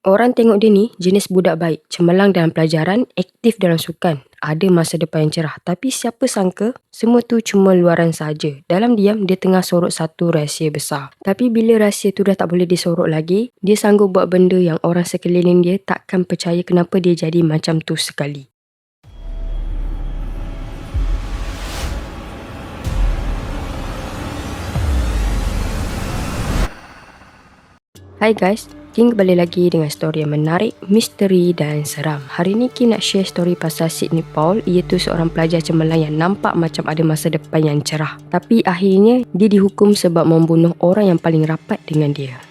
Orang tengok dia ni jenis budak baik, cemerlang dalam pelajaran, aktif dalam sukan. Ada masa depan yang cerah. Tapi siapa sangka, semua tu cuma luaran saja. Dalam diam, dia tengah sorok satu rahsia besar. Tapi bila rahsia tu dah tak boleh disorok lagi, dia sanggup buat benda yang orang sekeliling dia takkan percaya kenapa dia jadi macam tu sekali. Hai guys, kembali lagi dengan story yang menarik, misteri dan seram. Hari ni King nak share story pasal Sidney Paul iaitu seorang pelajar cemerlang yang nampak macam ada masa depan yang cerah. Tapi akhirnya dia dihukum sebab membunuh orang yang paling rapat dengan dia.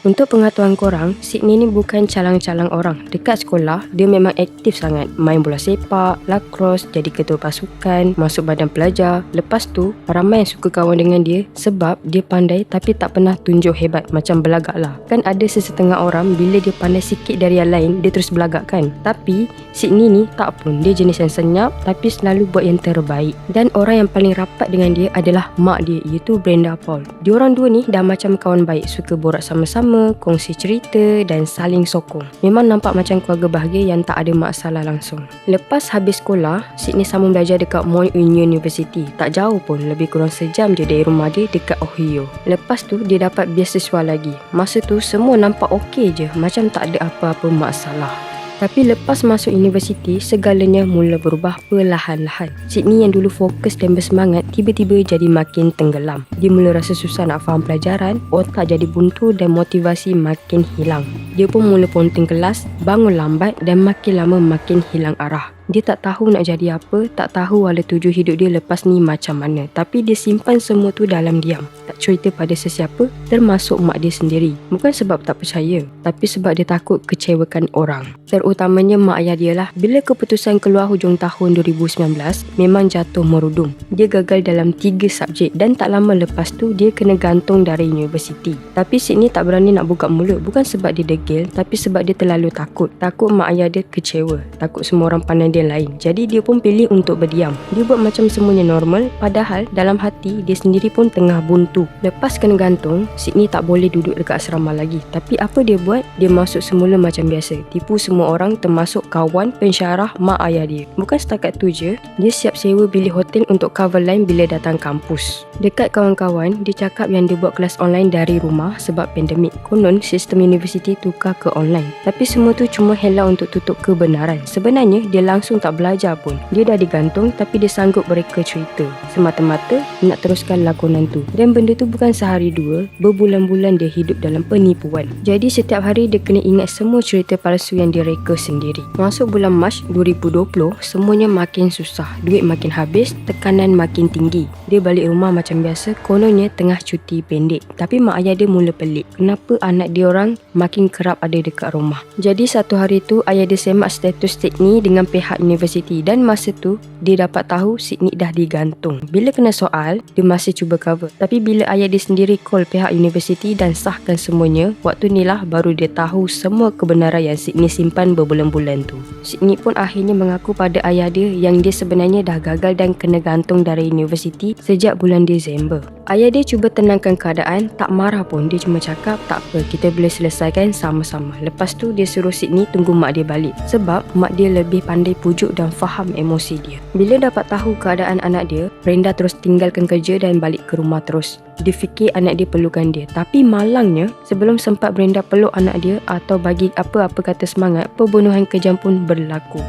Untuk pengetahuan korang, Sydney ni bukan calang-calang orang. Dekat sekolah, dia memang aktif sangat. Main bola sepak, lacrosse, jadi ketua pasukan, masuk badan pelajar. Lepas tu, ramai yang suka kawan dengan dia sebab dia pandai tapi tak pernah tunjuk hebat macam belagak lah. Kan ada sesetengah orang bila dia pandai sikit dari yang lain, dia terus belagak kan? Tapi, Sydney ni tak pun. Dia jenis yang senyap tapi selalu buat yang terbaik. Dan orang yang paling rapat dengan dia adalah mak dia iaitu Brenda Paul. Diorang dua ni dah macam kawan baik, suka borak sama-sama bersama, kongsi cerita dan saling sokong. Memang nampak macam keluarga bahagia yang tak ada masalah langsung. Lepas habis sekolah, Sydney sambung belajar dekat Mount Union University. Tak jauh pun, lebih kurang sejam je dari rumah dia dekat Ohio. Lepas tu, dia dapat beasiswa lagi. Masa tu, semua nampak okey je. Macam tak ada apa-apa masalah. Tapi lepas masuk universiti, segalanya mula berubah perlahan-lahan. Sydney yang dulu fokus dan bersemangat, tiba-tiba jadi makin tenggelam. Dia mula rasa susah nak faham pelajaran, otak jadi buntu dan motivasi makin hilang. Dia pun mula ponting kelas, bangun lambat dan makin lama makin hilang arah. Dia tak tahu nak jadi apa, tak tahu wala tuju hidup dia lepas ni macam mana. Tapi dia simpan semua tu dalam diam. Tak cerita pada sesiapa, termasuk mak dia sendiri. Bukan sebab tak percaya, tapi sebab dia takut kecewakan orang. Terutamanya mak ayah dia lah. Bila keputusan keluar hujung tahun 2019, memang jatuh merudum. Dia gagal dalam tiga subjek dan tak lama lepas tu, dia kena gantung dari universiti. Tapi Sydney tak berani nak buka mulut. Bukan sebab dia degil, tapi sebab dia terlalu takut. Takut mak ayah dia kecewa. Takut semua orang pandang dia dia lain. Jadi dia pun pilih untuk berdiam. Dia buat macam semuanya normal padahal dalam hati dia sendiri pun tengah buntu. Lepas kena gantung, Sydney tak boleh duduk dekat asrama lagi. Tapi apa dia buat? Dia masuk semula macam biasa. Tipu semua orang termasuk kawan, pensyarah, mak ayah dia. Bukan setakat tu je, dia siap sewa bilik hotel untuk cover line bila datang kampus. Dekat kawan-kawan, dia cakap yang dia buat kelas online dari rumah sebab pandemik. Konon sistem universiti tukar ke online. Tapi semua tu cuma helah untuk tutup kebenaran. Sebenarnya dia langsung langsung tak belajar pun. Dia dah digantung tapi dia sanggup mereka cerita. Semata-mata nak teruskan lakonan tu. Dan benda tu bukan sehari dua, berbulan-bulan dia hidup dalam penipuan. Jadi setiap hari dia kena ingat semua cerita palsu yang dia reka sendiri. Masuk bulan Mac 2020, semuanya makin susah. Duit makin habis, tekanan makin tinggi. Dia balik rumah macam biasa, kononnya tengah cuti pendek. Tapi mak ayah dia mula pelik. Kenapa anak dia orang makin kerap ada dekat rumah? Jadi satu hari tu, ayah dia semak status Sydney dengan pihak universiti dan masa tu dia dapat tahu Sydney dah digantung. Bila kena soal, dia masih cuba cover. Tapi bila ayah dia sendiri call pihak universiti dan sahkan semuanya, waktu ni lah baru dia tahu semua kebenaran yang Sydney simpan berbulan-bulan tu. Sydney pun akhirnya mengaku pada ayah dia yang dia sebenarnya dah gagal dan kena gantung dari universiti sejak bulan Disember. Ayah dia cuba tenangkan keadaan, tak marah pun. Dia cuma cakap, tak apa, kita boleh selesaikan sama-sama. Lepas tu, dia suruh Sydney tunggu mak dia balik. Sebab mak dia lebih pandai pujuk dan faham emosi dia. Bila dapat tahu keadaan anak dia, Brenda terus tinggalkan kerja dan balik ke rumah terus. Dia fikir anak dia perlukan dia. Tapi malangnya, sebelum sempat Brenda peluk anak dia atau bagi apa-apa kata semangat, pembunuhan kejam pun berlaku.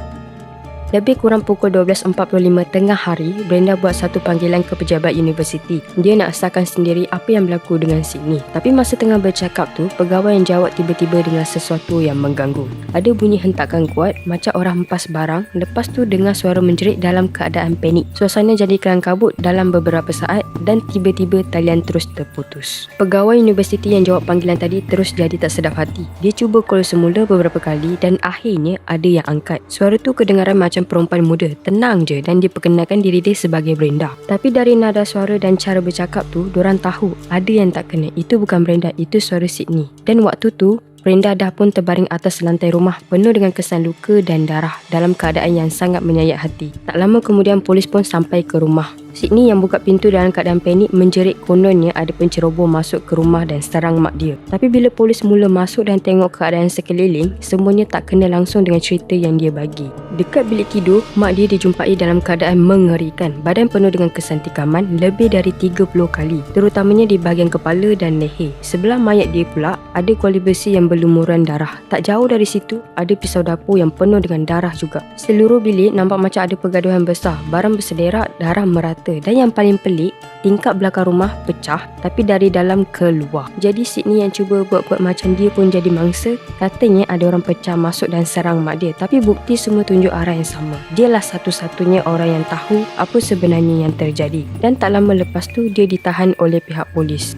Lebih kurang pukul 12.45 tengah hari, Brenda buat satu panggilan ke pejabat universiti. Dia nak asahkan sendiri apa yang berlaku dengan Sydney. Tapi masa tengah bercakap tu, pegawai yang jawab tiba-tiba dengan sesuatu yang mengganggu. Ada bunyi hentakan kuat, macam orang hempas barang. Lepas tu dengar suara menjerit dalam keadaan panik. Suasana jadi kelang kabut dalam beberapa saat dan tiba-tiba talian terus terputus. Pegawai universiti yang jawab panggilan tadi terus jadi tak sedap hati. Dia cuba call semula beberapa kali dan akhirnya ada yang angkat. Suara tu kedengaran macam macam perempuan muda, tenang je dan diperkenalkan diri dia sebagai Brenda. Tapi dari nada suara dan cara bercakap tu, diorang tahu ada yang tak kena. Itu bukan Brenda, itu suara Sydney. Dan waktu tu, Brenda dah pun terbaring atas lantai rumah penuh dengan kesan luka dan darah dalam keadaan yang sangat menyayat hati. Tak lama kemudian polis pun sampai ke rumah. Sydney yang buka pintu dalam keadaan panik menjerit kononnya ada penceroboh masuk ke rumah dan serang mak dia. Tapi bila polis mula masuk dan tengok keadaan sekeliling, semuanya tak kena langsung dengan cerita yang dia bagi. Dekat bilik tidur, mak dia dijumpai dalam keadaan mengerikan. Badan penuh dengan kesan tikaman lebih dari 30 kali, terutamanya di bahagian kepala dan leher. Sebelah mayat dia pula, ada kuali besi yang berlumuran darah. Tak jauh dari situ, ada pisau dapur yang penuh dengan darah juga. Seluruh bilik nampak macam ada pergaduhan besar. Barang bersederak, darah merata rata dan yang paling pelik tingkap belakang rumah pecah tapi dari dalam keluar. Jadi Sydney yang cuba buat-buat macam dia pun jadi mangsa. Katanya ada orang pecah masuk dan serang mak dia tapi bukti semua tunjuk arah yang sama. Dialah satu-satunya orang yang tahu apa sebenarnya yang terjadi. Dan tak lama lepas tu dia ditahan oleh pihak polis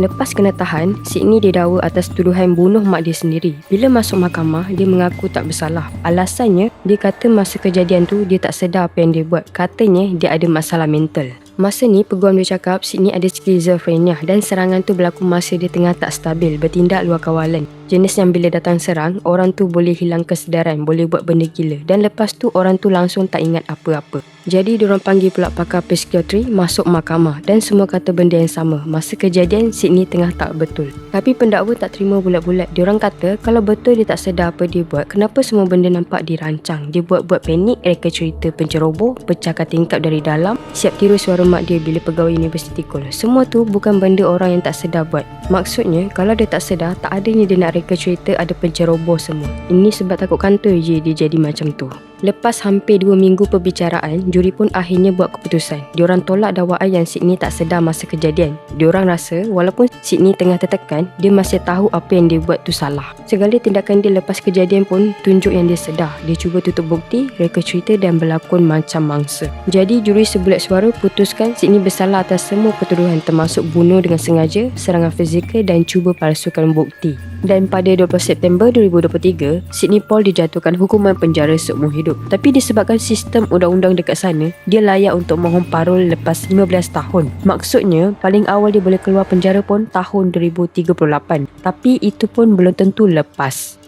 Lepas kena tahan, Sydney didakwa atas tuduhan bunuh mak dia sendiri. Bila masuk mahkamah, dia mengaku tak bersalah. Alasannya, dia kata masa kejadian tu dia tak sedar apa yang dia buat. Katanya dia ada masalah mental. Masa ni, peguam dia cakap Sydney ada skizofrenia dan serangan tu berlaku masa dia tengah tak stabil, bertindak luar kawalan. Jenis yang bila datang serang, orang tu boleh hilang kesedaran, boleh buat benda gila. Dan lepas tu, orang tu langsung tak ingat apa-apa. Jadi diorang panggil pula pakar psikiatri masuk mahkamah dan semua kata benda yang sama. Masa kejadian Sydney tengah tak betul. Tapi pendakwa tak terima bulat-bulat. Diorang kata kalau betul dia tak sedar apa dia buat, kenapa semua benda nampak dirancang? Dia buat-buat panik, reka cerita penceroboh, pecahkan tingkap dari dalam, siap tiru suara mak dia bila pegawai universiti call. Semua tu bukan benda orang yang tak sedar buat. Maksudnya kalau dia tak sedar, tak adanya dia nak reka cerita ada penceroboh semua. Ini sebab takut kantor je dia jadi macam tu. Lepas hampir 2 minggu perbicaraan, juri pun akhirnya buat keputusan. Diorang tolak dakwaan yang Sydney tak sedar masa kejadian. Diorang rasa walaupun Sydney tengah tertekan, dia masih tahu apa yang dia buat tu salah. Segala tindakan dia lepas kejadian pun tunjuk yang dia sedar. Dia cuba tutup bukti, reka cerita dan berlakon macam mangsa. Jadi juri sebulat suara putuskan Sydney bersalah atas semua pertuduhan termasuk bunuh dengan sengaja, serangan fizikal dan cuba palsukan bukti. Dan pada 20 September 2023, Sydney Paul dijatuhkan hukuman penjara seumur hidup hidup. Tapi disebabkan sistem undang-undang dekat sana, dia layak untuk mohon parol lepas 15 tahun. Maksudnya, paling awal dia boleh keluar penjara pun tahun 2038. Tapi itu pun belum tentu lepas.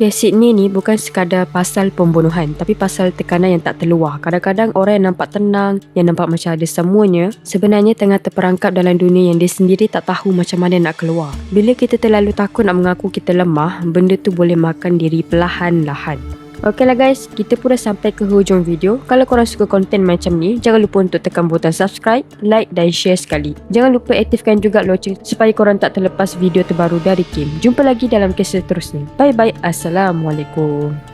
Ya, Sydney ni bukan sekadar pasal pembunuhan tapi pasal tekanan yang tak terluar. Kadang-kadang orang yang nampak tenang, yang nampak macam ada semuanya, sebenarnya tengah terperangkap dalam dunia yang dia sendiri tak tahu macam mana nak keluar. Bila kita terlalu takut nak mengaku kita lemah, benda tu boleh makan diri perlahan-lahan. Okey lah guys, kita pun dah sampai ke hujung video. Kalau korang suka konten macam ni, jangan lupa untuk tekan butang subscribe, like dan share sekali. Jangan lupa aktifkan juga loceng supaya korang tak terlepas video terbaru dari Kim. Jumpa lagi dalam kisah seterusnya. Bye bye. Assalamualaikum.